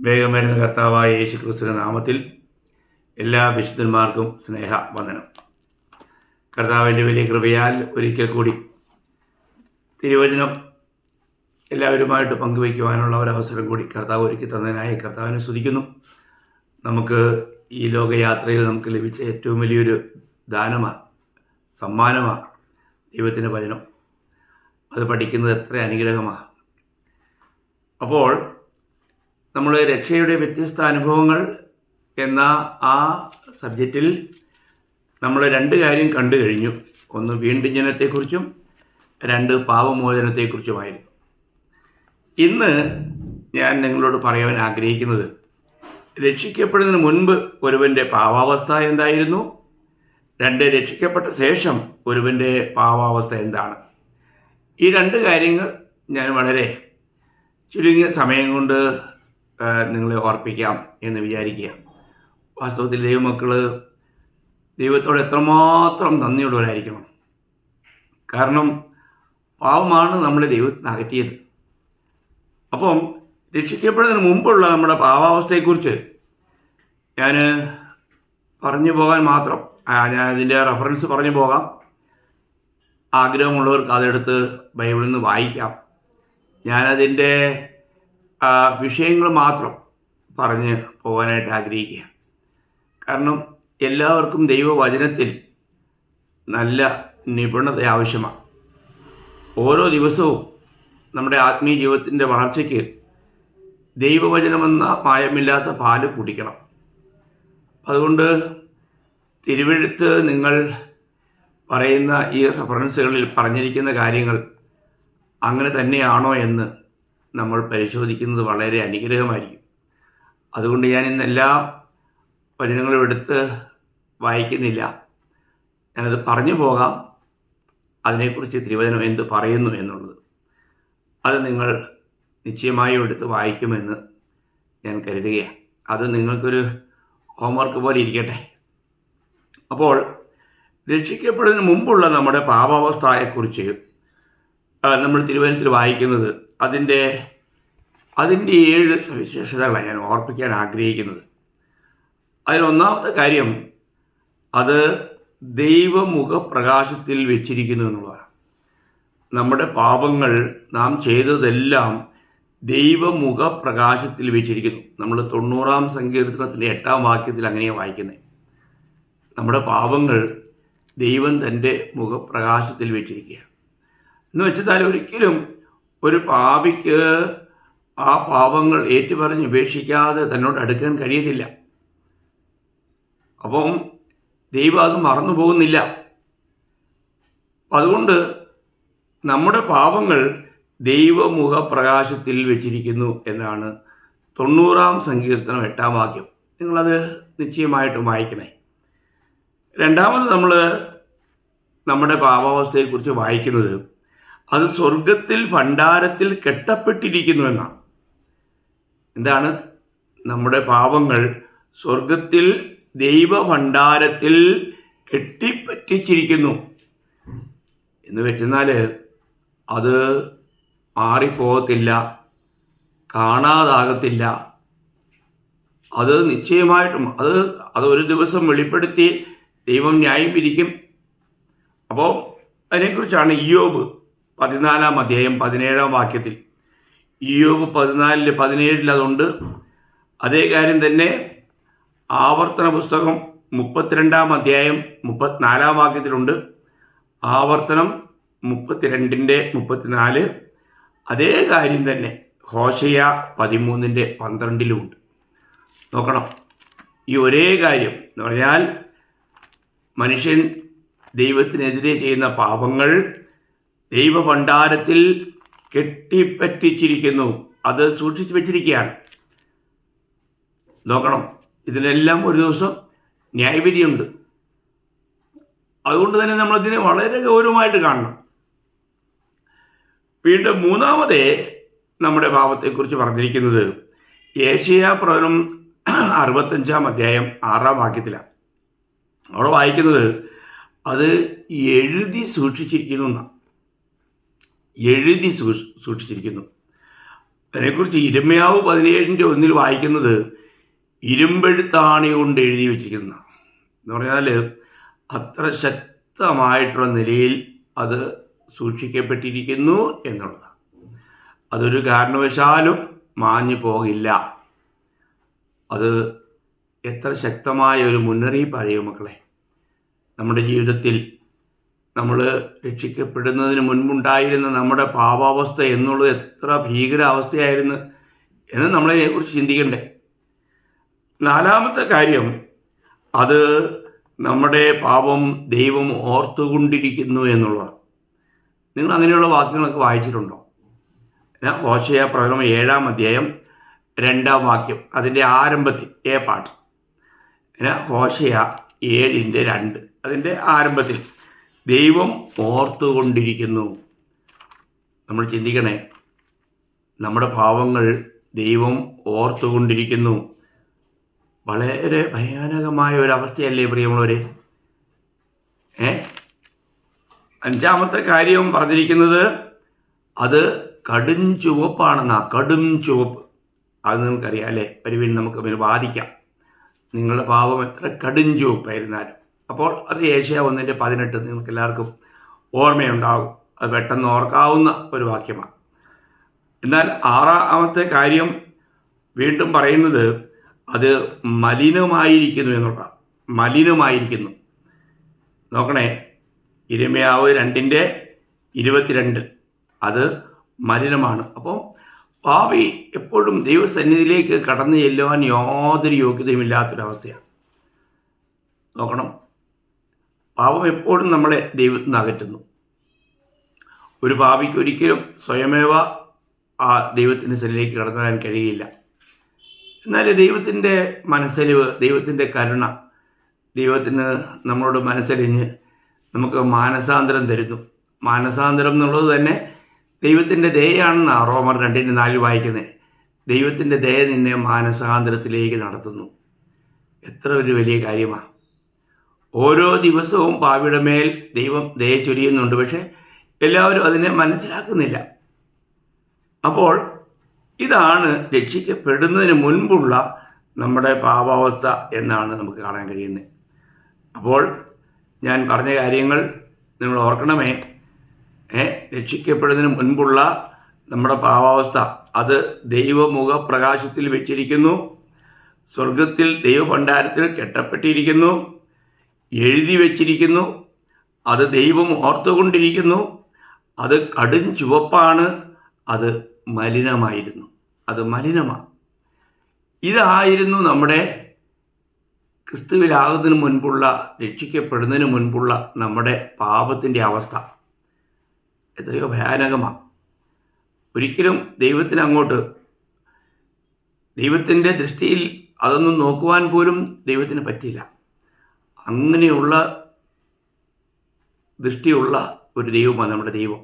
വേഗം വരുന്ന കർത്താവായ യേശു ക്രിസ്തുവിന്റെ നാമത്തിൽ എല്ലാ വിശുദ്ധന്മാർക്കും സ്നേഹ വന്ദനം. കർത്താവിന്റെ വലിയ കൃപയാൽ ഒരിക്കൽ കൂടി തിരുവചനം എല്ലാവരുമായിട്ട് പങ്കുവയ്ക്കുവാനുള്ള ഒരവസരം കൂടി കർത്താവ് ഒരുക്കി തന്നതിനായി കർത്താവിനെ സ്തുതിക്കുന്നു. നമുക്ക് ഈ ലോകയാത്രയിൽ നമുക്ക് ലഭിച്ച ഏറ്റവും വലിയൊരു ദാനമാണ് സമ്മാനമാണ് ദൈവത്തിന്റെ വചനം. അത് പഠിക്കുന്നത് എത്ര അനുഗ്രഹമാണ് അപ്പോൾ നമ്മൾ രക്ഷയുടെ വ്യത്യസ്ത അനുഭവങ്ങൾ എന്ന ആ സബ്ജക്റ്റിൽ നമ്മൾ രണ്ട് കാര്യം കണ്ടു കഴിഞ്ഞു. ഒന്ന് വീണ്ടും ജനത്തെക്കുറിച്ചും രണ്ട് പാപമോചനത്തെക്കുറിച്ചുമായിരുന്നു. ഇന്ന് ഞാൻ നിങ്ങളോട് പറയാൻ ആഗ്രഹിക്കുന്നത് രക്ഷിക്കപ്പെടുന്നതിന് മുൻപ് ഒരുവന്റെ പാവാവസ്ഥ എന്തായിരുന്നു? രണ്ട് രക്ഷിക്കപ്പെട്ട ശേഷം ഒരുവന്റെ പാവാവസ്ഥ എന്താണ്? ഈ രണ്ട് കാര്യങ്ങൾ ഞാൻ വളരെ ചുരുങ്ങിയ സമയം കൊണ്ട് നിങ്ങളെ ഓർപ്പിക്കാം എന്ന് വിചാരിക്കുക. വാസ്തവത്തിൽ ദൈവമക്കൾ ദൈവത്തോട് എത്രമാത്രം നന്ദിയുള്ളവരായിരിക്കണം. കാരണം പാവമാണ് നമ്മളെ ദൈവത്തിന് അകറ്റിയത്. അപ്പം രക്ഷിക്കപ്പെടുന്നതിന് മുമ്പുള്ള നമ്മുടെ പാവാവസ്ഥയെക്കുറിച്ച് ഞാൻ പറഞ്ഞു പോകാൻ മാത്രം ഞാൻ അതിന്റെ റെഫറൻസ് പറഞ്ഞു പോകാം. ആഗ്രഹമുള്ളവർക്ക് അതെടുത്ത് ബൈബിളിൽ നിന്ന് വായിക്കാം. ഞാനതിന്റെ വിഷയങ്ങൾ മാത്രം പറഞ്ഞ് പോകാനായിട്ട് ആഗ്രഹിക്കുക. കാരണം എല്ലാവർക്കും ദൈവവചനത്തിൽ നല്ല നിപുണത ആവശ്യമാണ്. ഓരോ ദിവസവും നമ്മുടെ ആത്മീയ ജീവിതത്തിന്റെ വളർച്ചയ്ക്ക് ദൈവവചനമെന്ന പായമില്ലാത്ത പാൽ കുടിക്കണം. അതുകൊണ്ട് തിരുവെഴുത്ത് നിങ്ങൾ പറയുന്ന ഈ റെഫറൻസുകളിൽ പറഞ്ഞിരിക്കുന്ന കാര്യങ്ങൾ അങ്ങനെ തന്നെയാണോ എന്ന് നമ്മൾ പരിശോധിക്കുന്നത് വളരെ അനുഗ്രഹമായിരിക്കും. അതുകൊണ്ട് ഞാൻ ഇന്ന് എല്ലാ വചനങ്ങളും എടുത്ത് വായിക്കുന്നില്ല. ഞാനത് പറഞ്ഞു പോകാം. അതിനെക്കുറിച്ച് തിരുവചനം എന്ത് പറയുന്നു എന്നുള്ളത്. അത് നിങ്ങൾ നിശ്ചയമായും എടുത്ത് വായിക്കുമെന്ന് ഞാൻ കരുതുകയാണ്. അത് നിങ്ങൾക്കൊരു ഹോംവർക്ക് പോലെ ഇരിക്കട്ടെ. അപ്പോൾ രക്ഷിക്കപ്പെടുന്നതിന് മുമ്പുള്ള നമ്മുടെ പാപാവസ്ഥയെക്കുറിച്ച് നമ്മൾ തിരുവനന്തപുരത്തിൽ വായിക്കുന്നത് അതിന്റെ അതിന്റെ ഏഴ് സവിശേഷതകളാണ് ഞാൻ ഓർപ്പിക്കാൻ ആഗ്രഹിക്കുന്നത്. അതിലൊന്നാമത്തെ കാര്യം അത് ദൈവമുഖപ്രകാശത്തിൽ വെച്ചിരിക്കുന്നു എന്നുള്ളതാണ്. നമ്മുടെ പാപങ്ങൾ നാം ചെയ്തതെല്ലാം ദൈവമുഖപ്രകാശത്തിൽ വെച്ചിരിക്കുന്നു. നമ്മൾ തൊണ്ണൂറാം സങ്കീർത്തനത്തിന്റെ എട്ടാം വാക്യത്തിൽ അങ്ങനെയാണ് വായിക്കുന്നത്. നമ്മുടെ പാപങ്ങൾ ദൈവം തന്റെ മുഖപ്രകാശത്തിൽ വെച്ചിരിക്കുക എന്ന് വെച്ചാൽ ഒരിക്കലും ഒരു പാപിക്ക് ആ പാപങ്ങൾ ഏറ്റുപറഞ്ഞ് ഉപേക്ഷിക്കാതെ തന്നോട് അടുക്കാൻ കഴിയത്തില്ല. അപ്പം ദൈവം അത് മറന്നു പോകുന്നില്ല. അതുകൊണ്ട് നമ്മുടെ പാപങ്ങൾ ദൈവമുഖ പ്രകാശത്തിൽ വെച്ചിരിക്കുന്നു എന്നാണ് തൊണ്ണൂറാം സങ്കീർത്തനം എട്ടാം വാക്യം. നിങ്ങളത് നിശ്ചയമായിട്ട് വായിക്കണേ. രണ്ടാമത് നമ്മൾ നമ്മുടെ പാപാവസ്ഥയെക്കുറിച്ച് വായിക്കുന്നത് അത് സ്വർഗത്തിൽ ഭണ്ഡാരത്തിൽ കെട്ടപ്പെട്ടിരിക്കുന്നു എന്നാണ്. എന്താണ്? നമ്മുടെ പാപങ്ങൾ സ്വർഗത്തിൽ ദൈവഭണ്ഡാരത്തിൽ കെട്ടിപ്പറ്റിച്ചിരിക്കുന്നു. എന്ന് വെച്ചെന്നാൽ അത് മാറിപ്പോകത്തില്ല കാണാതാകത്തില്ല. അത് നിശ്ചയമായിട്ടും അത് അത് ഒരു ദിവസം വെളിപ്പെടുത്തി ദൈവം ന്യായം വിധിക്കും. അപ്പോൾ അതിനെക്കുറിച്ചാണ് ഇയോബ് പതിനാലാം അധ്യായം പതിനേഴാം വാക്യത്തിൽ. ഇയോബ് പതിനാലിൽ പതിനേഴിൽ അതുണ്ട്. അതേ കാര്യം തന്നെ ആവർത്തന പുസ്തകം മുപ്പത്തിരണ്ടാം അധ്യായം മുപ്പത്തിനാലാം വാക്യത്തിലുണ്ട്. ആവർത്തനം മുപ്പത്തിരണ്ടിന്റെ മുപ്പത്തിനാല്. അതേ കാര്യം തന്നെ ഹോഷയ പതിമൂന്നിന്റെ പന്ത്രണ്ടിലുമുണ്ട്. നോക്കണം. ഈ ഒരേ കാര്യം എന്ന് പറഞ്ഞാൽ മനുഷ്യൻ ദൈവത്തിനെതിരെ ചെയ്യുന്ന പാപങ്ങൾ ദൈവഭണ്ഡാരത്തിൽ കെട്ടിപ്പറ്റിച്ചിരിക്കുന്നു. അത് സൂക്ഷിച്ചു വെച്ചിരിക്കുകയാണ്. നോക്കണം. ഇതിനെല്ലാം ഒരു ദിവസം ന്യായവിധിയുണ്ട്. അതുകൊണ്ട് തന്നെ നമ്മളതിനെ വളരെ ഗൗരവമായിട്ട് കാണണം. വീണ്ടും മൂന്നാമതേ നമ്മുടെ ഭാവത്തെക്കുറിച്ച് പറഞ്ഞിരിക്കുന്നത് ഏഷ്യ പ്രവചനം അറുപത്തഞ്ചാം അധ്യായം ആറാം വാക്യത്തിലാണ്. അവിടെ വായിക്കുന്നത് അത് എഴുതി സൂക്ഷിച്ചിരിക്കുന്നു എന്നാണ്. എഴുതി സൂക്ഷി- സൂക്ഷിച്ചിരിക്കുന്നു. അതിനെക്കുറിച്ച് ഇരുമയാവ് പതിനേഴിന്റെ ഒന്നിൽ വായിക്കുന്നത് ഇരുമ്പെഴുത്താണി കൊണ്ട് എഴുതി വച്ചിരിക്കുന്ന. എന്ന് പറഞ്ഞാൽ അത്ര ശക്തമായിട്ടുള്ള നിലയിൽ അത് സൂക്ഷിക്കപ്പെട്ടിരിക്കുന്നു എന്നുള്ളതാണ്. അതൊരു കാരണവശാലും മാഞ്ഞു പോകില്ല. അത് എത്ര ശക്തമായ ഒരു മുന്നറിയിപ്പ് അറിയും മക്കളെ നമ്മുടെ ജീവിതത്തിൽ നമ്മൾ രക്ഷിക്കപ്പെടുന്നതിന് മുൻപുണ്ടായിരുന്ന നമ്മുടെ പാപാവസ്ഥ എന്നുള്ളത് എത്ര ഭീകരാവസ്ഥയായിരുന്നു എന്ന് നമ്മളതിനെക്കുറിച്ച് ചിന്തിക്കണ്ടേ. നാലാമത്തെ കാര്യം അത് നമ്മുടെ പാപം ദൈവം ഓർത്തുകൊണ്ടിരിക്കുന്നു എന്നുള്ളതാണ്. നിങ്ങൾ അങ്ങനെയുള്ള വാക്യങ്ങളൊക്കെ വായിച്ചിട്ടുണ്ടോ? ഞാൻ ഹോശയ പ്രകടനം ഏഴാം അധ്യായം രണ്ടാം വാക്യം അതിന്റെ ആരംഭത്തിൽ ഏ പാട്ട്. ഹോശയ ഏഴിന്റെ രണ്ട് അതിന്റെ ആരംഭത്തിൽ. ദൈവം ഓർത്തുകൊണ്ടിരിക്കുന്നു. നമ്മൾ ചിന്തിക്കണേ നമ്മുടെ പാവങ്ങൾ ദൈവം ഓർത്തുകൊണ്ടിരിക്കുന്നു. വളരെ ഭയാനകമായ ഒരു അവസ്ഥയല്ലേ പ്രിയമുള്ളവരെ? ഏ? അഞ്ചാമത്തെ കാര്യം പറഞ്ഞിരിക്കുന്നത് അത് കടും ചുവപ്പാണെന്നാ കടും ചുവപ്പ്. അത് നിങ്ങൾക്കറിയാം അല്ലേ? വരുവിൻ നമുക്ക് അതിന് വാദിക്കാം നിങ്ങളുടെ പാവം എത്ര കടും ചുവപ്പായിരുന്നാലും. അപ്പോൾ അത് ഏഷ്യ ഒന്നിന്റെ പതിനെട്ട് നിങ്ങൾക്ക് എല്ലാവർക്കും ഓർമ്മയുണ്ടാകും. അത് പെട്ടെന്ന് ഓർക്കാവുന്ന ഒരു വാക്യമാണ്. എന്നാൽ ആറാമത്തെ കാര്യം വീണ്ടും പറയുന്നത് അത് മലിനമായിരിക്കുന്നു എന്നുള്ളതാണ്. മലിനമായിരിക്കുന്നു. നോക്കണേ ഇരുമയാവ് രണ്ടിന്റെ ഇരുപത്തിരണ്ട്. അത് മലിനമാണ്. അപ്പോൾ പാവി എപ്പോഴും ദൈവസന്നിധിയിലേക്ക് കടന്നു ചെല്ലുവാൻ യാതൊരു യോഗ്യതയും ഇല്ലാത്തൊരവസ്ഥയാണ് നോക്കണം പാപം എപ്പോഴും നമ്മളെ ദൈവത്തിൽ നിന്ന് അകറ്റുന്നു ഒരു പാപിക്ക് ഒരിക്കലും സ്വയമേവ ആ ദൈവത്തിന്റെ സന്നിധിയിലേക്ക് കടത്താൻ കഴിയില്ല. എന്നാൽ ദൈവത്തിന്റെ മനസ്സലിവ് ദൈവത്തിന്റെ കരുണ ദൈവത്തിന് നമ്മളോട് മനസ്സലിഞ്ഞ് നമുക്ക് മാനസാന്തരം തരുന്നു. മാനസാന്തരം എന്നുള്ളത് തന്നെ ദൈവത്തിന്റെ ദയയാണെന്ന് റോമർ രണ്ടിന്റെ നാല് വായിക്കുന്നത് ദൈവത്തിന്റെ ദയ നിന്നെ മാനസാന്തരത്തിലേക്ക് നടത്തുന്നു. എത്ര ഒരു വലിയ കാര്യമാണ് ഓരോ ദിവസവും പാവിയുടെ മേൽ ദൈവം ദയ ചൊരിയുന്നുണ്ട്. പക്ഷേ എല്ലാവരും അതിനെ മനസ്സിലാക്കുന്നില്ല. അപ്പോൾ ഇതാണ് രക്ഷിക്കപ്പെടുന്നതിന് മുൻപുള്ള നമ്മുടെ പാപാവസ്ഥ എന്നാണ് നമുക്ക് കാണാൻ കഴിയുന്നത്. അപ്പോൾ ഞാൻ പറഞ്ഞ കാര്യങ്ങൾ നിങ്ങൾ ഓർക്കണമേ. രക്ഷിക്കപ്പെടുന്നതിന് മുൻപുള്ള നമ്മുടെ പാവാവസ്ഥ അത് ദൈവമുഖ പ്രകാശത്തിൽ വെച്ചിരിക്കുന്നു. സ്വർഗത്തിൽ ദൈവഭണ്ഡാരത്തിൽ കെട്ടപ്പെട്ടിരിക്കുന്നു. എഴുതി വച്ചിരിക്കുന്നു. അത് ദൈവം ഓർത്തുകൊണ്ടിരിക്കുന്നു. അത് കടും ചുവപ്പാണ്. അത് മലിനമായിരുന്നു. അത് മലിനമാണ്. ഇതായിരുന്നു നമ്മുടെ ക്രിസ്തുവിലാകുന്നതിന് മുൻപുള്ള രക്ഷിക്കപ്പെടുന്നതിന് മുൻപുള്ള നമ്മുടെ പാപത്തിന്റെ അവസ്ഥ. എത്രയോ ഭയാനകമാണ്. ഒരിക്കലും ദൈവത്തിന് അങ്ങോട്ട് ദൈവത്തിന്റെ ദൃഷ്ടിയിൽ അതൊന്നും നോക്കുവാൻ പോലും ദൈവത്തിന് പറ്റില്ല. അങ്ങനെയുള്ള ദൃഷ്ടിയുള്ള ഒരു ദൈവമാണ് നമ്മുടെ ദൈവം.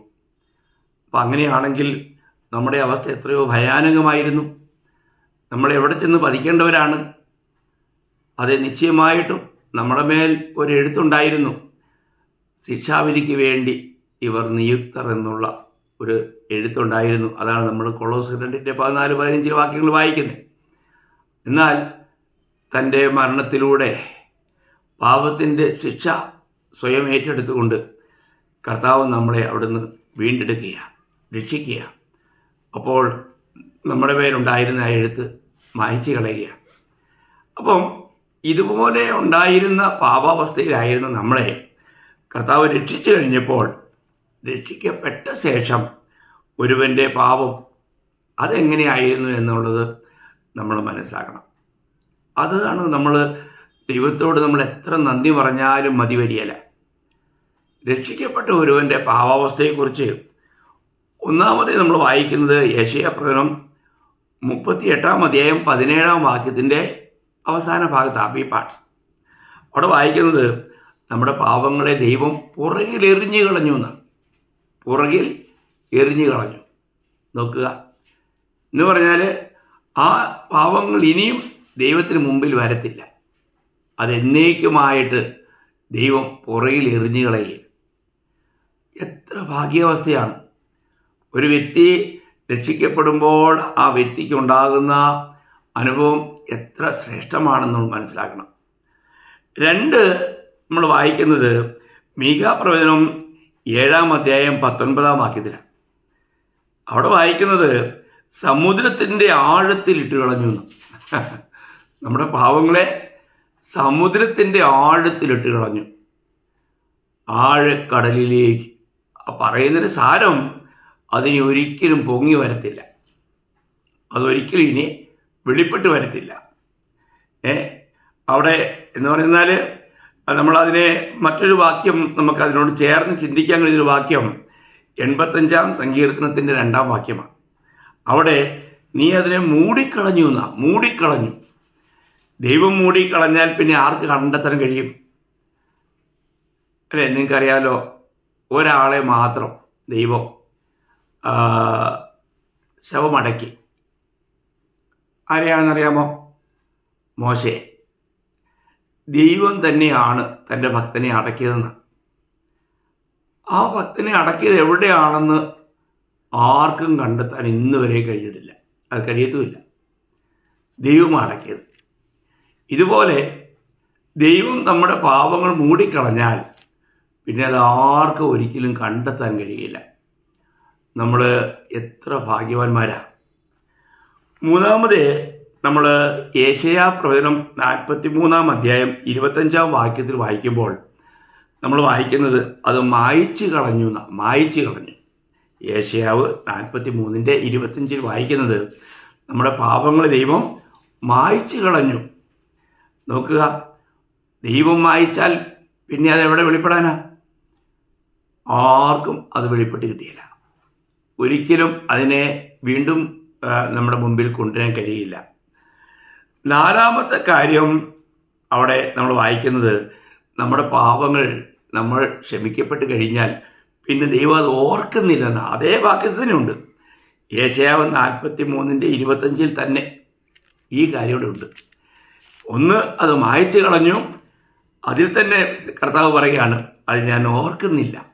അപ്പം അങ്ങനെയാണെങ്കിൽ നമ്മുടെ അവസ്ഥ എത്രയോ ഭയാനകമായിരുന്നു. നമ്മൾ എവിടെ ചെന്ന് പതിക്കേണ്ടവരാണ്? അത് നിശ്ചയമായിട്ടും നമ്മുടെ മേൽ ഒരു എഴുത്തുണ്ടായിരുന്നു. ശിക്ഷാവിധിക്ക് വേണ്ടി ഇവർ നിയുക്തർ എന്നുള്ള ഒരു എഴുത്തുണ്ടായിരുന്നു. അതാണ് നമ്മൾ കൊളോസ് രണ്ടിന്റെ പതിനാല് പതിനഞ്ച് വാക്യങ്ങൾ വായിക്കുന്നത്. എന്നാൽ തന്റെ മരണത്തിലൂടെ പാപത്തിന്റെ ശിക്ഷ സ്വയം ഏറ്റെടുത്തുകൊണ്ട് കർത്താവ് നമ്മളെ അവിടുന്ന് വീണ്ടെടുക്കുക രക്ഷിക്കുക അപ്പോൾ നമ്മുടെ പേരുണ്ടായിരുന്ന ആ എഴുത്ത് മായ്ച്ചു കളയുക അപ്പം ഇതുപോലെ ഉണ്ടായിരുന്ന പാപാവസ്ഥയിലായിരുന്ന നമ്മളെ കർത്താവ് രക്ഷിച്ചു കഴിഞ്ഞപ്പോൾ രക്ഷിക്കപ്പെട്ട ശേഷം ഒരുവന്റെ പാപം അതെങ്ങനെയായിരുന്നു എന്നുള്ളത് നമ്മൾ മനസ്സിലാക്കണം. അതാണ് നമ്മൾ ദൈവത്തോട് നമ്മൾ എത്ര നന്ദി പറഞ്ഞാലും മതി വരികയില്ല. രക്ഷിക്കപ്പെട്ട ഒരുവന്റെ പാവാവസ്ഥയെക്കുറിച്ച് ഒന്നാമതായി നമ്മൾ വായിക്കുന്നത് യശയ പ്രകടനം മുപ്പത്തി എട്ടാം അധ്യായം പതിനേഴാം വാക്യത്തിന്റെ അവസാന ഭാഗത്താണ് ഈ പാട്ട്. അവിടെ വായിക്കുന്നത് നമ്മുടെ പാവങ്ങളെ ദൈവം പുറകിൽ എറിഞ്ഞു കളഞ്ഞു എന്നാണ് പുറകിൽ എറിഞ്ഞു കളഞ്ഞു. നോക്കുക. എന്ന് പറഞ്ഞാൽ ആ പാവങ്ങൾ ഇനിയും ദൈവത്തിന് മുമ്പിൽ വരത്തില്ല. അതെന്നേക്കുമായിട്ട് ദൈവം പുറകിൽ എറിഞ്ഞു എത്ര ഭാഗ്യാവസ്ഥയാണ്. ഒരു വ്യക്തി രക്ഷിക്കപ്പെടുമ്പോൾ ആ വ്യക്തിക്കുണ്ടാകുന്ന അനുഭവം എത്ര ശ്രേഷ്ഠമാണെന്ന് മനസ്സിലാക്കണം. രണ്ട് നമ്മൾ വായിക്കുന്നത് മീഘാ പ്രവചനം ഏഴാം അധ്യായം പത്തൊൻപതാം വാക്യത്തിലാണ്. അവിടെ വായിക്കുന്നത് സമുദ്രത്തിന്റെ ആഴത്തിൽ ഇട്ട് കളഞ്ഞു. നമ്മുടെ പാവങ്ങളെ സമുദ്രത്തിന്റെ ആഴത്തിലിട്ട് കളഞ്ഞു. ആഴക്കടലിലേക്ക്. പറയുന്നതിന് സാരം അതിനെ ഒരിക്കലും പൊങ്ങി വരത്തില്ല. അതൊരിക്കലും ഇനി വെളിപ്പെട്ട് വരത്തില്ല. ഏ? അവിടെ എന്ന് പറയുന്നാൽ നമ്മളതിനെ മറ്റൊരു വാക്യം നമുക്ക് അതിനോട് ചേർന്ന് ചിന്തിക്കാൻ കഴിയുന്നൊരു വാക്യം എൺപത്തഞ്ചാം സങ്കീർത്തനത്തിന്റെ രണ്ടാം വാക്യമാണ്. അവിടെ നീ അതിനെ മൂടിക്കളഞ്ഞു എന്നാ. മൂടിക്കളഞ്ഞു. ദൈവം മൂടിക്കളഞ്ഞാൽ പിന്നെ ആർക്ക് കണ്ടെത്താൻ കഴിയും? അല്ലേ നിങ്ങൾക്കറിയാലോ ഒരാളെ മാത്രം ദൈവം ശവമടക്കി. ആരെയാണെന്നറിയാമോ? മോശയെ ദൈവം തന്നെയാണ് തന്റെ ഭക്തനെ അടക്കിയതെന്ന്. ആ ഭക്തനെ അടക്കിയത് എവിടെയാണെന്ന് ആർക്കും കണ്ടെത്താൻ ഇന്നുവരെ കഴിഞ്ഞിട്ടില്ല. അത് കഴിയത്തുമില്ല. ദൈവം അടക്കിയത്. ഇതുപോലെ ദൈവം നമ്മുടെ പാപങ്ങൾ മൂടിക്കളഞ്ഞാൽ പിന്നെ അത് ആർക്കും ഒരിക്കലും കണ്ടെത്താൻ കഴിയില്ല. നമ്മൾ എത്ര ഭാഗ്യവാന്മാരാണ് മൂന്നാമത് നമ്മൾ ഏഷ്യാ പ്രവചനം നാൽപ്പത്തി മൂന്നാം അധ്യായം ഇരുപത്തഞ്ചാം വാക്യത്തിൽ വായിക്കുമ്പോൾ നമ്മൾ വായിക്കുന്നത് അത് മായിച്ചു കളഞ്ഞു മായിച്ചു കളഞ്ഞു. ഏഷ്യാവ് നാൽപ്പത്തി മൂന്നിന്റെ ഇരുപത്തഞ്ചിൽ വായിക്കുന്നത് നമ്മുടെ പാപങ്ങൾ ദൈവം മായിച്ചു കളഞ്ഞു. നോക്കുക. ദൈവം വായിച്ചാൽ പിന്നെ അത് എവിടെ വെളിപ്പെടാനാ? ആർക്കും അത് വെളിപ്പെട്ട് കിട്ടിയില്ല. ഒരിക്കലും അതിനെ വീണ്ടും നമ്മുടെ മുമ്പിൽ കൊണ്ടുവരാൻ കഴിയില്ല. നാലാമത്തെ കാര്യം അവിടെ നമ്മൾ വായിക്കുന്നത് നമ്മുടെ പാപങ്ങൾ നമ്മൾ ക്ഷമിക്കപ്പെട്ട് കഴിഞ്ഞാൽ പിന്നെ ദൈവം അത് ഓർക്കുന്നില്ലെന്ന്. അതേ വാക്യത്തിൽ തന്നെയുണ്ട് ഏഷ്യാവ് നാൽപ്പത്തി മൂന്നിന്റെ ഇരുപത്തഞ്ചിൽ തന്നെ ഈ കാര്യം ഇവിടെ ഉണ്ട്. ഒന്ന് അത് മായച്ചു കളഞ്ഞു. അതിൽ തന്നെ കർത്താവ് പറയുകയാണ് അത് ഞാൻ ഓർക്കുന്നില്ല.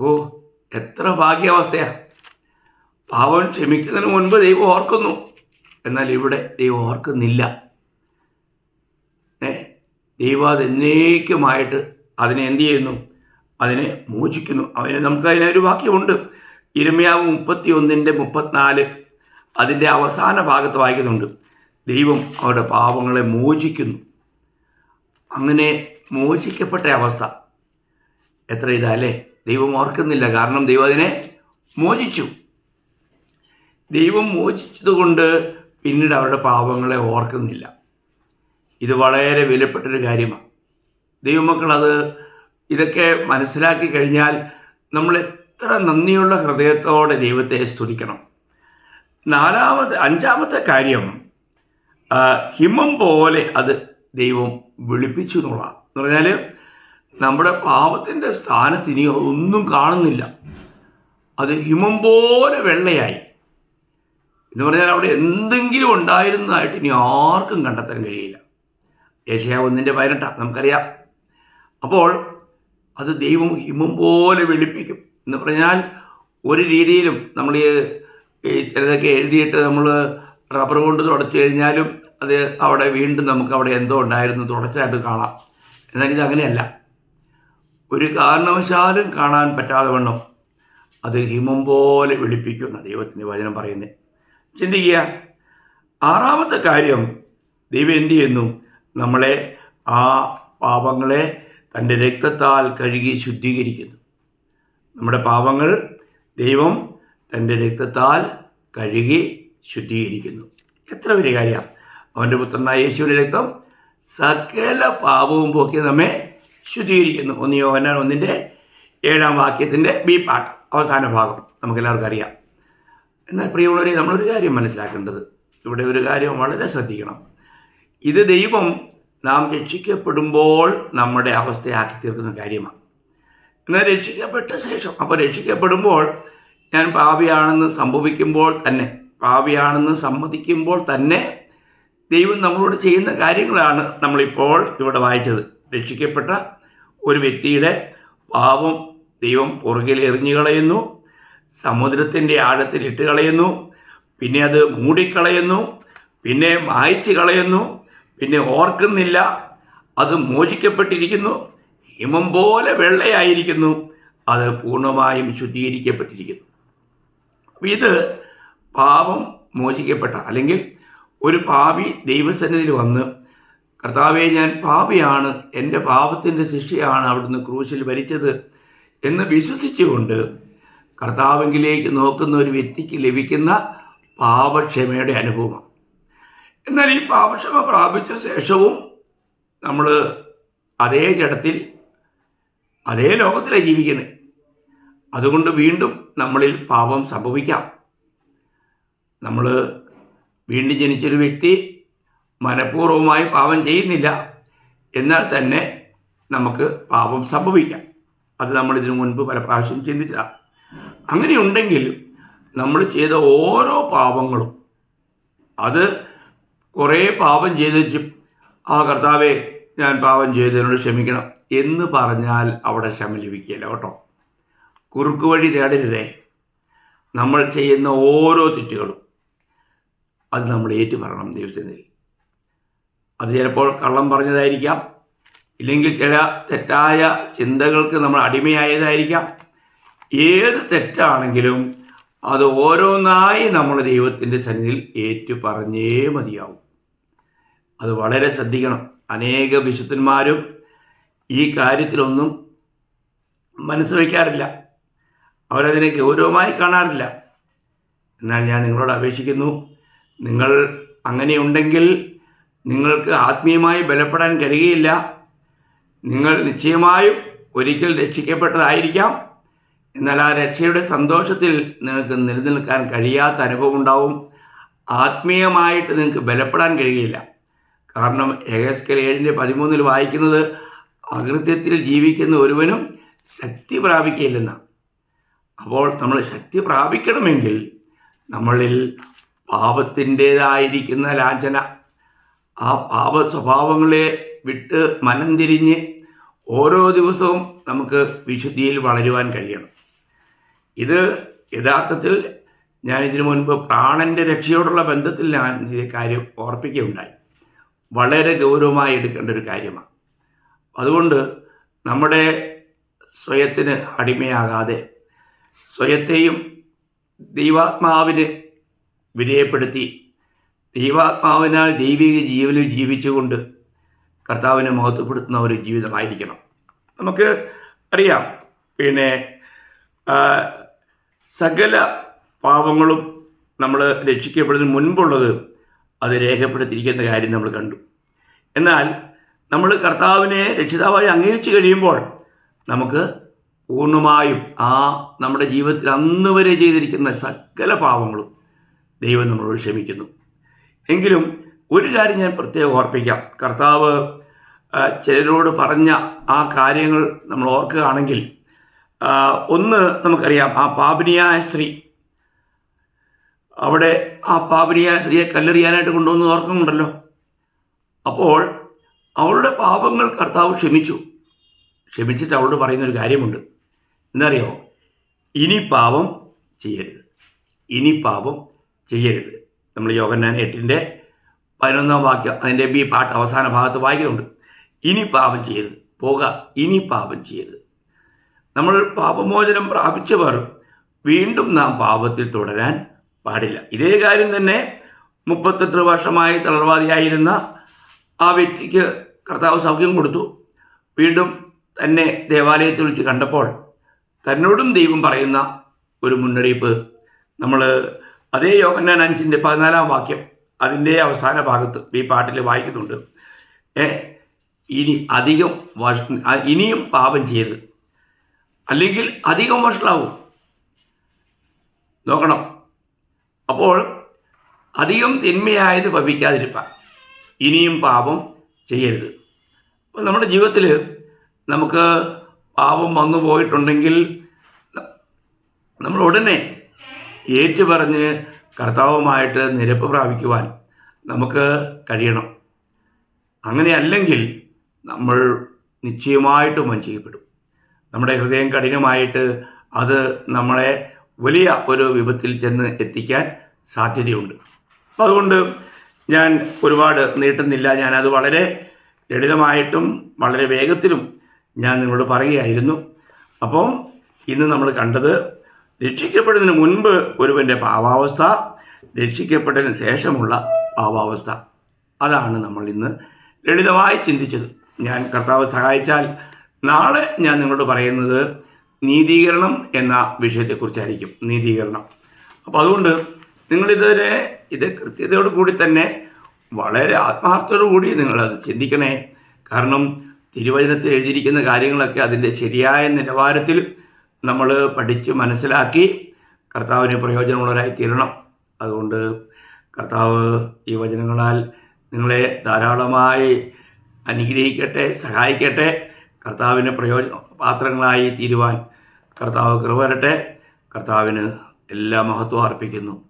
ഓ എത്ര ഭാഗ്യാവസ്ഥയാണ് പാവം ക്ഷമിക്കുന്നതിന് മുൻപ് ദൈവം ഓർക്കുന്നു. എന്നാൽ ഇവിടെ ദൈവം ഓർക്കുന്നില്ല. ഏ ദൈവം അത് എന്നേക്കുമായിട്ട് അതിനെ എന്ത് ചെയ്യുന്നു? അതിനെ മോചിക്കുന്നു. അവന് നമുക്ക് അതിനൊരു വാക്യമുണ്ട്. ഇരുമയാവ് മുപ്പത്തി ഒന്നിന്റെ മുപ്പത്തിനാല് അതിന്റെ അവസാന ഭാഗത്ത് വായിക്കുന്നുണ്ട്. ദൈവം അവരുടെ പാപങ്ങളെ മോചിക്കുന്നു. അങ്ങനെ മോചിക്കപ്പെട്ട അവസ്ഥ. എത്ര ഇതാ അല്ലേ ദൈവം ഓർക്കുന്നില്ല. കാരണം ദൈവം അതിനെ മോചിച്ചു. ദൈവം മോചിച്ചതുകൊണ്ട് പിന്നീട് അവരുടെ പാപങ്ങളെ ഓർക്കുന്നില്ല. ഇത് വളരെ വിലപ്പെട്ടൊരു കാര്യമാണ്. ദൈവമക്കൾ അത് ഇതൊക്കെ മനസ്സിലാക്കി കഴിഞ്ഞാൽ നമ്മൾ എത്ര നന്ദിയുള്ള ഹൃദയത്തോടെ ദൈവത്തെ സ്തുതിക്കണം. നാലാമത്തെ അഞ്ചാമത്തെ കാര്യം ഹിമം പോലെ അത് ദൈവം വെളുപ്പിച്ചു എന്നുള്ളതാണ് എന്ന് പറഞ്ഞാൽ നമ്മുടെ പാപത്തിന്റെ സ്ഥാനത്ത് ഇനി ഒന്നും കാണുന്നില്ല. അത് ഹിമം പോലെ വെള്ളയായി. എന്ന് പറഞ്ഞാൽ അവിടെ എന്തെങ്കിലും ഉണ്ടായിരുന്നതായിട്ട് ഇനി ആർക്കും കണ്ടെത്താൻ കഴിയില്ല. ഏഷ്യ ഒന്നിന്റെ പതിനെട്ടാണ് നമുക്കറിയാം. അപ്പോൾ അത് ദൈവം ഹിമം പോലെ വെളുപ്പിക്കും. എന്ന് പറഞ്ഞാൽ ഒരു രീതിയിലും നമ്മൾ ഈ ചിലതൊക്കെ എഴുതിയിട്ട് നമ്മൾ റബ്ബർ കൊണ്ട് തുടച്ചു കഴിഞ്ഞാലും അത് അവിടെ വീണ്ടും നമുക്ക് അവിടെ എന്തോ ഉണ്ടായിരുന്നു തുടച്ചായിട്ട് കാണാം. എന്നാൽ ഇത് അങ്ങനെയല്ല. ഒരു കാരണവശാലും കാണാൻ പറ്റാതെ വണ്ണം അത് ഹിമം പോലെ വിളിപ്പിക്കുന്ന ദൈവത്തിന്റെ വചനം പറയുന്നത്. ചിന്തിക്കുക. ആറാമത്തെ കാര്യം ദൈവം എന്തു ചെയ്യുന്നു? നമ്മളെ ആ പാപങ്ങളെ തന്റെ രക്തത്താൽ കഴുകി ശുദ്ധീകരിക്കുന്നു. നമ്മുടെ പാപങ്ങൾ ദൈവം തന്റെ രക്തത്താൽ കഴുകി ശുദ്ധീകരിക്കുന്നു. എത്ര വലിയ കാര്യമാണ് അവന്റെ പുത്രനായ യേശുവിന്റെ രക്തം സകല പാപവും പോക്കി നമ്മെ ശുദ്ധീകരിക്കുന്നു. ഒന്ന് യോഹന്നാൻ ഒന്നിന്റെ ഏഴാം വാക്യത്തിന്റെ ബി പാട്ട് അവസാന ഭാഗം നമുക്കെല്ലാവർക്കും അറിയാം. എന്നാൽ പ്രിയമുള്ളവരെ നമ്മളൊരു കാര്യം മനസ്സിലാക്കേണ്ടത്. ഇവിടെ ഒരു കാര്യം വളരെ ശ്രദ്ധിക്കണം. ഇത് ദൈവം നാം രക്ഷിക്കപ്പെടുമ്പോൾ നമ്മുടെ അവസ്ഥയാക്കി തീർക്കുന്ന കാര്യമാണ്. എന്നാൽ രക്ഷിക്കപ്പെട്ട ശേഷം അപ്പോൾ രക്ഷിക്കപ്പെടുമ്പോൾ ഞാൻ പാപിയാണെന്ന് സംഭവിക്കുമ്പോൾ തന്നെ പാപിയാണെന്ന് സമ്മതിക്കുമ്പോൾ തന്നെ ദൈവം നമ്മളോട് ചെയ്യുന്ന കാര്യങ്ങളാണ് നമ്മളിപ്പോൾ ഇവിടെ വായിച്ചത്. രക്ഷിക്കപ്പെട്ട ഒരു വ്യക്തിയുടെ പാപം ദൈവം പുറകിൽ എറിഞ്ഞു കളയുന്നു സമുദ്രത്തിന്റെ ആഴത്തിൽ ഇട്ട് കളയുന്നു പിന്നെ അത് മൂടിക്കളയുന്നു പിന്നെ മായ്ച്ചു കളയുന്നു പിന്നെ ഓർക്കുന്നില്ല അത് മോചിക്കപ്പെട്ടിരിക്കുന്നു ഹിമം പോലെ വെള്ളയായിരിക്കുന്നു അത് പൂർണമായും ശുദ്ധീകരിക്കപ്പെട്ടിരിക്കുന്നു. ഇത് പാപം മോചിക്കപ്പെട്ട അല്ലെങ്കിൽ ഒരു പാപി ദൈവസന്നിധിയിൽ വന്ന് കർത്താവെ ഞാൻ പാപിയാണ് എന്റെ പാപത്തിന്റെ ശിക്ഷയാണ് അവിടുന്ന് ക്രൂശിൽ ഭരിച്ചത് എന്ന് വിശ്വസിച്ചുകൊണ്ട് കർത്താവെങ്കിലേക്ക് നോക്കുന്ന ഒരു വ്യക്തിക്ക് ലഭിക്കുന്ന പാപക്ഷമയുടെ അനുഭവം എന്നാൽ ഈ പാപക്ഷമ പ്രാപിച്ച ശേഷവും നമ്മൾ അതേ ജഡത്തിൽ അതേ ലോകത്തിലാണ് ജീവിക്കുന്നത്. അതുകൊണ്ട് വീണ്ടും നമ്മളിൽ പാപം സംഭവിക്കാം. നമ്മൾ വീണ്ടും ജനിച്ചൊരു വ്യക്തി മനഃപൂർവമായി പാപം ചെയ്യുന്നില്ല എന്നാൽ തന്നെ നമുക്ക് പാപം സംഭവിക്കാം. അത് നമ്മൾ ഇതിനു മുൻപ് പല പ്രാവശ്യം ചിന്തിച്ചതാണ് അങ്ങനെയുണ്ടെങ്കിൽ നമ്മൾ ചെയ്ത ഓരോ പാപങ്ങളും അത് കുറേ പാപം ചെയ്ത് ആ കർത്താവെ ഞാൻ പാപം ചെയ്തതിനോട് ക്ഷമിക്കണം എന്ന് പറഞ്ഞാൽ അവിടെ ക്ഷമ ലഭിക്കില്ല കേട്ടോ. കുറുക്ക് വഴി തേടരുതേ. നമ്മൾ ചെയ്യുന്ന ഓരോ തെറ്റുകളും അത് നമ്മൾ ഏറ്റു പറയണം ദൈവസന്നിധിയിൽ. അത് ചിലപ്പോൾ കള്ളം പറഞ്ഞതായിരിക്കാം. ഇല്ലെങ്കിൽ ചില തെറ്റായ ചിന്തകൾക്ക് നമ്മൾ അടിമയായതായിരിക്കാം. ഏത് തെറ്റാണെങ്കിലും അത് ഓരോന്നായി നമ്മൾ ദൈവത്തിന്റെ സന്നിധിയിൽ ഏറ്റു പറഞ്ഞേ മതിയാവും. അത് വളരെ ശ്രദ്ധിക്കണം. അനേക വിശുദ്ധന്മാരും ഈ കാര്യത്തിലൊന്നും മനസ്സ് വയ്ക്കാറില്ല. അവരതിനെ ഗൗരവമായി കാണാറില്ല. എന്നാൽ ഞാൻ നിങ്ങളോട് അപേക്ഷിക്കുന്നു നിങ്ങൾ അങ്ങനെയുണ്ടെങ്കിൽ നിങ്ങൾക്ക് ആത്മീയമായി ബലപ്പെടാൻ കഴിയുകയില്ല. നിങ്ങൾ നിശ്ചയമായും ഒരിക്കൽ രക്ഷിക്കപ്പെട്ടതായിരിക്കാം. എന്നാൽ ആ രക്ഷയുടെ സന്തോഷത്തിൽ നിങ്ങൾക്ക് നിലനിൽക്കാൻ കഴിയാത്ത അനുഭവം ഉണ്ടാവും. ആത്മീയമായിട്ട് നിങ്ങൾക്ക് ബലപ്പെടാൻ കഴിയില്ല കാരണം എഹസ്കൽ ഏഴിന്റെ പതിമൂന്നിൽ വായിക്കുന്നത് അകൃത്യത്തിൽ ജീവിക്കുന്ന ഒരുവനും ശക്തി പ്രാപിക്കുകയില്ലെന്നാണ്. അപ്പോൾ നമ്മൾ ശക്തി പ്രാപിക്കണമെങ്കിൽ നമ്മളിൽ പാപത്തിന്റേതായിരിക്കുന്ന ലാഞ്ചന. ആ പാപ സ്വഭാവങ്ങളെ വിട്ട് മനം തിരിഞ്ഞ് ഓരോ ദിവസവും നമുക്ക് വിശുദ്ധിയിൽ വളരുവാൻ കഴിയണം. ഇത് യഥാർത്ഥത്തിൽ ഞാൻ ഇതിനു മുൻപ് പ്രാണന്റെ രക്ഷയോടുള്ള ബന്ധത്തിൽ ഞാൻ ഈ കാര്യം ഓർപ്പിക്കുകയുണ്ടായി. വളരെ ഗൗരവമായി എടുക്കേണ്ട ഒരു കാര്യമാണ്. അതുകൊണ്ട് നമ്മുടെ സ്വയത്തിന് അടിമയാകാതെ സ്വയത്തെയും ദൈവാത്മാവിന് വിധേയപ്പെടുത്തി. ദൈവാത്മാവിനാൽ ദൈവിക ജീവനിൽ ജീവിച്ചുകൊണ്ട് കർത്താവിനെ മഹത്വപ്പെടുത്തുന്ന ഒരു ജീവിതമായിരിക്കണം നമുക്ക് അറിയാം. പിന്നെ സകല പാപങ്ങളും നമ്മൾ രക്ഷിക്കപ്പെടുന്നതിന് മുൻപുള്ളത് അത് രേഖപ്പെടുത്തിയിരിക്കുന്ന കാര്യം നമ്മൾ കണ്ടു. എന്നാൽ നമ്മൾ കർത്താവിനെ രക്ഷിതാവായി അംഗീകരിച്ചു കഴിയുമ്പോൾ നമുക്ക് പൂർണമായും ആ നമ്മുടെ ജീവിതത്തിൽ അന്ന് വരെ ചെയ്തിരിക്കുന്ന സകല പാവങ്ങളും ദൈവം നമ്മളോട് ക്ഷമിക്കുന്നു. എങ്കിലും ഒരു കാര്യം ഞാൻ പ്രത്യേകം ഓർപ്പിക്കാം. കർത്താവ് ചിലരോട് പറഞ്ഞ ആ കാര്യങ്ങൾ നമ്മൾ ഓർക്കുകയാണെങ്കിൽ ഒന്ന് നമുക്കറിയാം ആ പാപിനിയായ സ്ത്രീ. അവിടെ ആ പാപിനിയായ സ്ത്രീയെ കല്ലെറിയാനായിട്ട് കൊണ്ടുവന്ന് ഓർക്കുന്നുണ്ടല്ലോ. അപ്പോൾ അവളുടെ പാപങ്ങൾ കർത്താവ് ക്ഷമിച്ചു. ക്ഷമിച്ചിട്ട് അവളോട് പറയുന്നൊരു കാര്യമുണ്ട്. എന്നറിയോ ഇനി പാപം ചെയ്യരുത്. ഇനി പാപം ചെയ്യരുത്. നമ്മൾ യോഗന്നാൻ എട്ടിന്റെ പതിനൊന്നാം വാക്യം അതിന്റെ ബി പാട്ട് അവസാന ഭാഗത്ത് വായിക്കുന്നുണ്ട്. ഇനി പാപം ചെയ്യരുത്. പോക ഇനി പാപം ചെയ്യരുത്. നമ്മൾ പാപമോചനം പ്രാപിച്ചവർ വീണ്ടും നാം പാപത്തിൽ തുടരാൻ പാടില്ല. ഇതേ കാര്യം തന്നെ മുപ്പത്തെട്ട് വർഷമായി തളർവാദിയായിരുന്ന ആ വ്യക്തിക്ക് കർത്താവ് സൗഖ്യം കൊടുത്തു. വീണ്ടും തന്നെ ദേവാലയത്തിൽ വെച്ച് കണ്ടപ്പോൾ തന്നോടും ദൈവം പറയുന്ന ഒരു മുന്നറിയിപ്പ് നമ്മൾ അതേ യോഹന്നാൻ അഞ്ചിന്റെ പതിനാലാം വാക്യം അതിന്റെ അവസാന ഭാഗത്ത് ഈ പാട്ടിൽ വായിക്കുന്നുണ്ട്. ഏ ഇനി അധികം വഷ ഇനിയും പാപം ചെയ്ത് അല്ലെങ്കിൽ അധികം വഷളാവും. നോക്കണം. അപ്പോൾ അധികം തിന്മയായത് ഭവിക്കാതിരിപ്പാൻ ഇനിയും പാപം ചെയ്യരുത്. അപ്പോൾ നമ്മുടെ ജീവിതത്തിൽ നമുക്ക് പാപം വന്നു പോയിട്ടുണ്ടെങ്കിൽ നമ്മൾ ഉടനെ ഏറ്റുപറഞ്ഞ് കർത്താവുമായിട്ട് നിരപ്പ് പ്രാപിക്കുവാൻ നമുക്ക് കഴിയണം. അങ്ങനെയല്ലെങ്കിൽ നമ്മൾ നിശ്ചയമായിട്ടും വഞ്ചിക്കപ്പെടും. നമ്മുടെ ഹൃദയം കഠിനമായിട്ട് അത് നമ്മളെ വലിയ ഒരു വിപത്തിൽ ചെന്ന് എത്തിക്കാൻ സാധ്യതയുണ്ട്. അപ്പം അതുകൊണ്ട് ഞാൻ ഒരുപാട് നീട്ടുന്നില്ല. ഞാനത് വളരെ ലളിതമായിട്ടും വളരെ വേഗത്തിലും ഞാൻ നിങ്ങളോട് പറയുകയായിരുന്നു. അപ്പം ഇന്ന് നമ്മൾ കണ്ടത് രക്ഷിക്കപ്പെടുന്നതിന് മുൻപ് ഒരുവന്റെ പാവാവസ്ഥ രക്ഷിക്കപ്പെട്ടതിന് ശേഷമുള്ള പാവാവസ്ഥ അതാണ് നമ്മൾ ഇന്ന് ലളിതമായി ചിന്തിച്ചത്. ഞാൻ കർത്താവ് സഹായിച്ചാൽ നാളെ ഞാൻ നിങ്ങളോട് പറയുന്നത് നീതീകരണം എന്ന വിഷയത്തെക്കുറിച്ചായിരിക്കും. നീതീകരണം. അപ്പോൾ അതുകൊണ്ട് നിങ്ങളിതുവരെ ഇത് കൃത്യതയോട് കൂടി തന്നെ വളരെ ആത്മാർത്ഥത്തോടു കൂടി നിങ്ങളത് ചിന്തിക്കണേ. കാരണം തിരുവചനത്തിൽ എഴുതിയിരിക്കുന്ന കാര്യങ്ങളൊക്കെ അതിന്റെ ശരിയായ നിലവാരത്തിൽ നമ്മൾ പഠിച്ച് മനസ്സിലാക്കി കർത്താവിന് പ്രയോജനമുള്ളവരായി തീരണം. അതുകൊണ്ട് കർത്താവ് ഈ വചനങ്ങളാൽ നിങ്ങളെ ധാരാളമായി അനുഗ്രഹിക്കട്ടെ സഹായിക്കട്ടെ. കർത്താവിന് പ്രയോജന പാത്രങ്ങളായി തീരുവാൻ കർത്താവ് കൃപ വരട്ടെ. കർത്താവിന് എല്ലാ മഹത്വം അർപ്പിക്കുന്നു.